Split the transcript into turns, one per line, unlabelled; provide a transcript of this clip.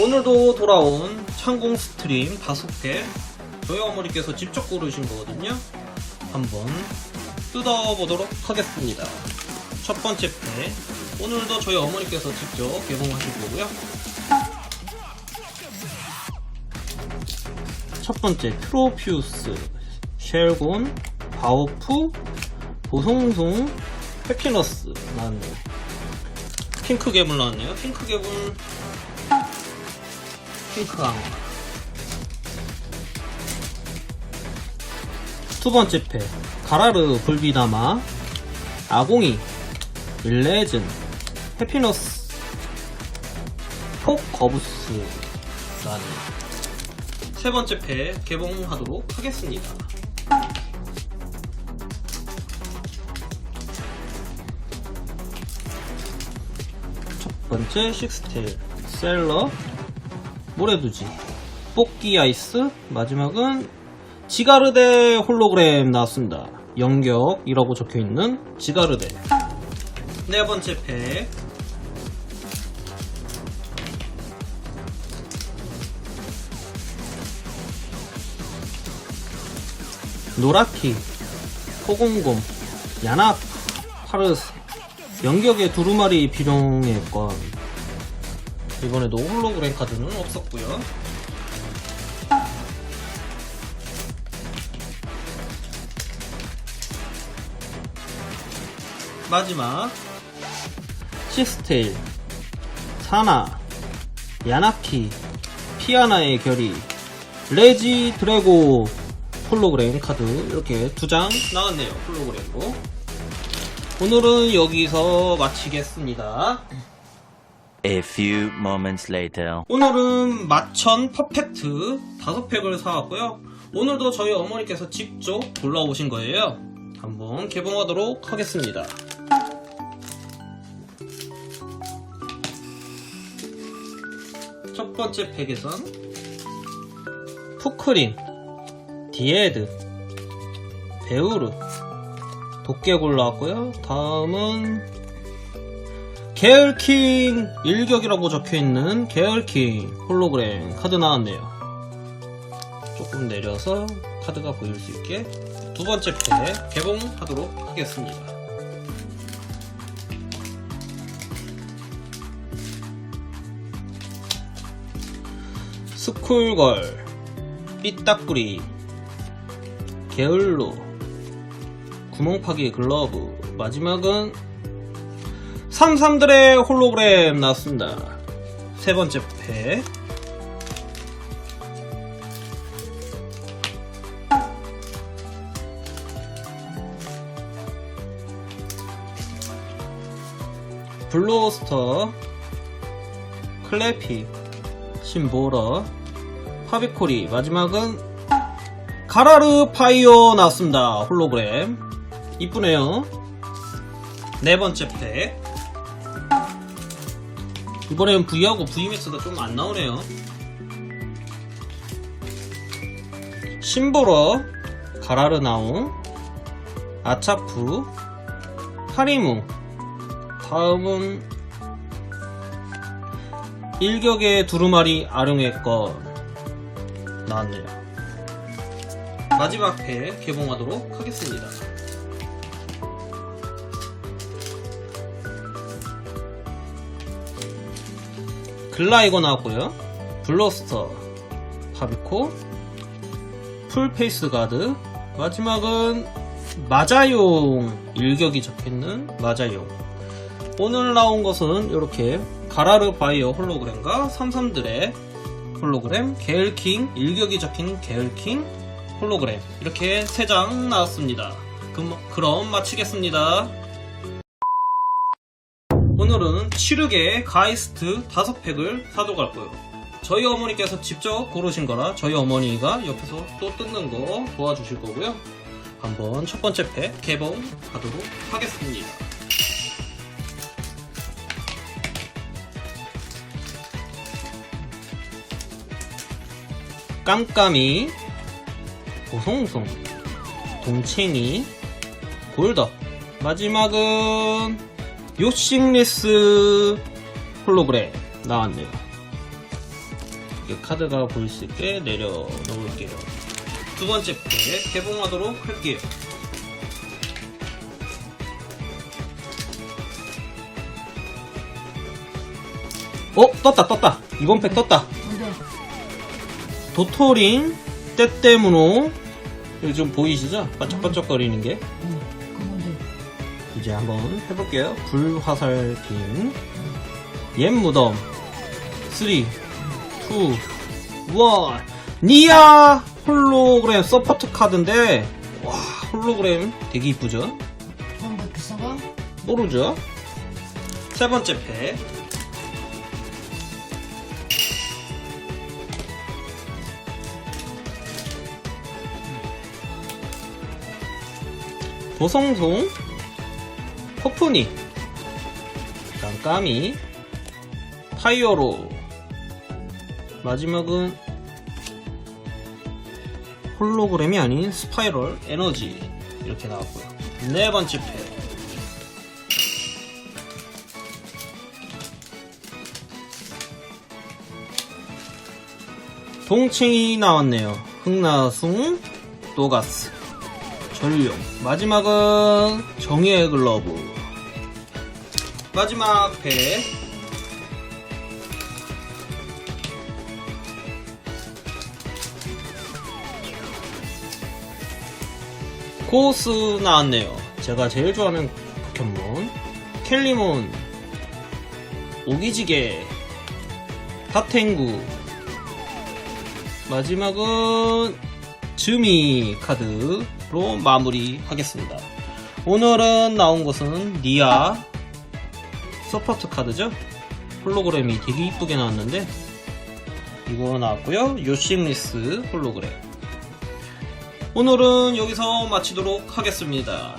오늘도 돌아온 창공 스트림 5개 저희 어머니께서 직접 고르신 거거든요. 한번 뜯어보도록 하겠습니다. 첫 번째 팩. 오늘도 저희 어머니께서 직접 개봉하실 거고요. 첫 번째 프로퓨스. 쉘곤 바오프 보송송 해피너스 나왔네요 핑크 괴물 나왔네요. 핑크 괴물 핑크왕 두 번째 패. 가라르 불비다마. 아공이. 릴레즌 해피너스. 폭 거부스. 라는. 세 번째 패 개봉하도록 하겠습니다. 첫 번째 식스테일 셀러 모래두지? 뽑기 아이스? 마지막은 지가르데 홀로그램 나왔습니다. 영격이라고 적혀있는 지가르데. 네 번째 팩. 노라키 포공곰 야나 파르스 영격의 두루마리 비룡의 건 이번에도 홀로그램 카드는 없었고요. 마지막 시스테일, 사나, 야나키, 피아나의 결의, 레지 드래고 홀로그램 카드 이렇게 두 장 나왔네요. 홀로그램으로. 오늘은 여기서 마치겠습니다.
A few moments later.
오늘은 마천 퍼펙트 5팩을 사왔고요. 오늘도 저희 어머니께서 직접 골라오신 거예요. 한번 개봉하도록 하겠습니다. 첫 번째 팩에선 푸크린, 디에드, 베우르, 도깨 골라왔고요. 다음은 계열킹 일격이라고 적혀있는 계열킹 홀로그램 카드 나왔네요. 조금 내려서 카드가 보일 수 있게 두 번째 팩 개봉하도록 하겠습니다. 스쿨걸, 삐딱구리, 게을로, 구멍파기 글러브, 마지막은 삼삼들의 홀로그램 나왔습니다. 세 번째 팩. 블로스터, 클래피, 심보러, 파비코리, 마지막은 가라르 파이어 나왔습니다. 홀로그램. 이쁘네요. 네 번째 팩. 이번엔 V하고 V맥스가 좀 안 나오네요. 심보러, 가라르나옹, 아차프, 하리무, 다음은 일격의 두루마리 아룡의 것 나왔네요. 마지막 팩 개봉하도록 하겠습니다. 글라이거 나왔고요. 블러스터, 파비코, 풀페이스 가드, 마지막은 마자용 일격이 적혀있는 마자용. 오늘 나온 것은 이렇게 가라르 바이어 홀로그램과 삼삼들의 홀로그램, 게을킹 일격이 적힌 게을킹 홀로그램 이렇게 세장 나왔습니다. 그럼, 그럼 마치겠습니다. 오늘은 치르게 가이스트 5팩을 사도 갈 거예요. 저희 어머니께서 직접 고르신 거라 저희 어머니가 옆에서 또 뜯는 거 도와주실 거고요. 한번 첫 번째 팩 개봉하도록 하겠습니다. 깜깜이, 보송송, 동챙이, 골더, 마지막은 요싱리스 홀로그램 나왔네요. 이렇게 카드가 보일 수 있게 내려 놓을게요. 두 번째 팩 개봉하도록 할게요. 어? 떴다 떴다 이번 팩 떴다 때때문호 여기 좀 보이시죠? 반짝반짝거리는 게
응, 그건데
이제 한번 해볼게요. 불화살 빔 옛 무덤. 3 2 1 니아 홀로그램 서포트 카드인데 와 홀로그램 되게 이쁘죠?
그런데 비싸가?
모르죠? 세 번째 팩. 도성송 포프니 깜깜이 타이어로. 마지막은 홀로그램이 아닌 스파이럴 에너지. 이렇게 나왔고요. 네 번째 팩 동칭이 나왔네요. 흑나숭, 또가스, 전룡. 마지막은 정의의 글러브. 마지막 배. 코스 나왔네요. 제가 제일 좋아하는 포켓몬. 켈리몬, 오기지게, 타텐구, 마지막은 즈미 카드로 마무리하겠습니다. 오늘은 나온 것은 니아 서포트 카드죠. 홀로그램이 되게 이쁘게 나왔는데 이거 나왔고요. 요싱리스 홀로그램. 오늘은 여기서 마치도록 하겠습니다.